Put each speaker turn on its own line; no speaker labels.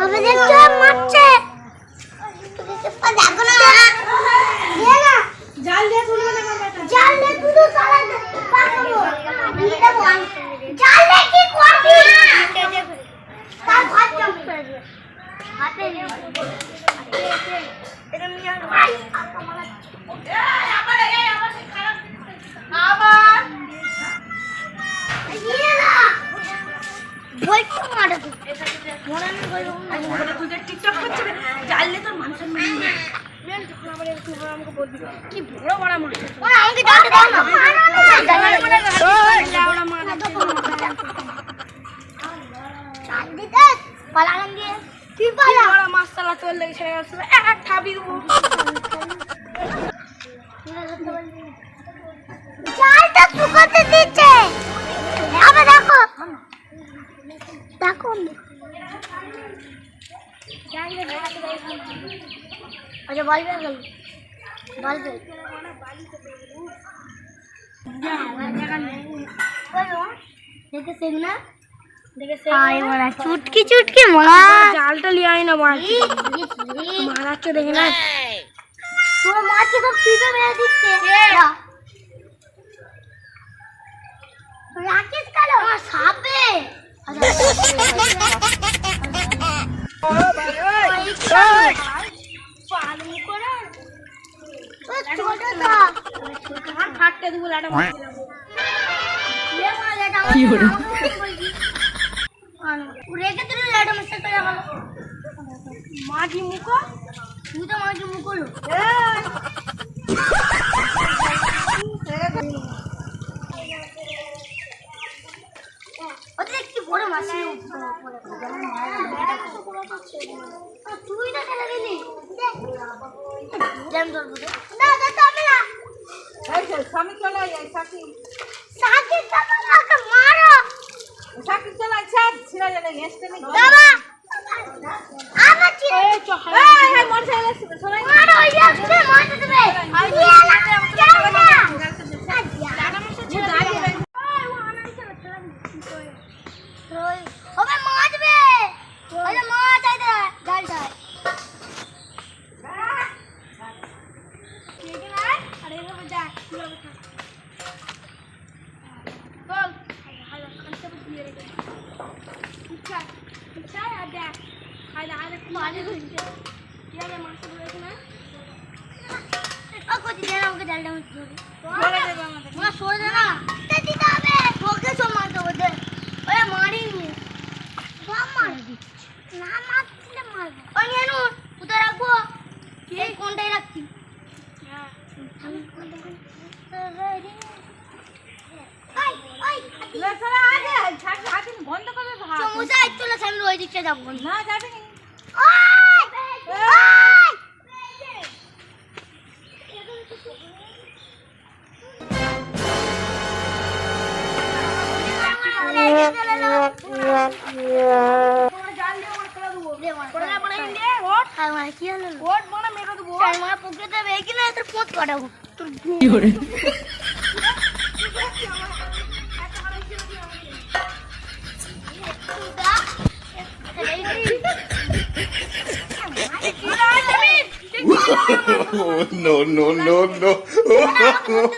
আমাদের তো মারছে দেখো না
জাল দিয়ে তুলবে না
জাল লে তুই সারা পাগল দিয়ে দেবো জাল লে কি করবি তার ভাত জম করে দিবে হাতে নিয়ে এটা নিয়ে আয় নিয়ে
কি বড় বড় মাছ
ওরা আমাকে জানতে দাও না। পালাগান দিয়ে তুই পালা
বড় মাছ চালা তোর লেগে ছেড়ে গেছে? এক খাবি দেবো
চালটা শুকাতে দিচ্ছে। আবে দেখো। দেখো আচ্ছা বের গেল বল বের দেখে সেগ না আয় মারা চুটকি চুটকি মারা
জালটা লিয়ে আয় না মাছ মারাচ্ছে দেখে না
তোমার মাকে সব পিপে মেরে দিচ্ছে রাকেশ কালো আমার সাপে
ফাটতে দেবো লাটা মাঝি মুখো
তুই তো মাকে মুখ করল ওদের একটু বড় মাছ ছিল তুই। না না তবে না
স্বামী চলে যায় সাকি
সাকিব তবে মারো।
সাকি চলে ছাড় ছিড়া যাবে হেসতে নেই।
বাবা আমার
এই সবাই
ও কোটি দেনা আমাকে জালটা মারতে হবে মা সরে দে না তে আমি ওই দিকটা যাব
না যাবে না। মানে
চার মাস পুকুরে তোর
no, no, no, no.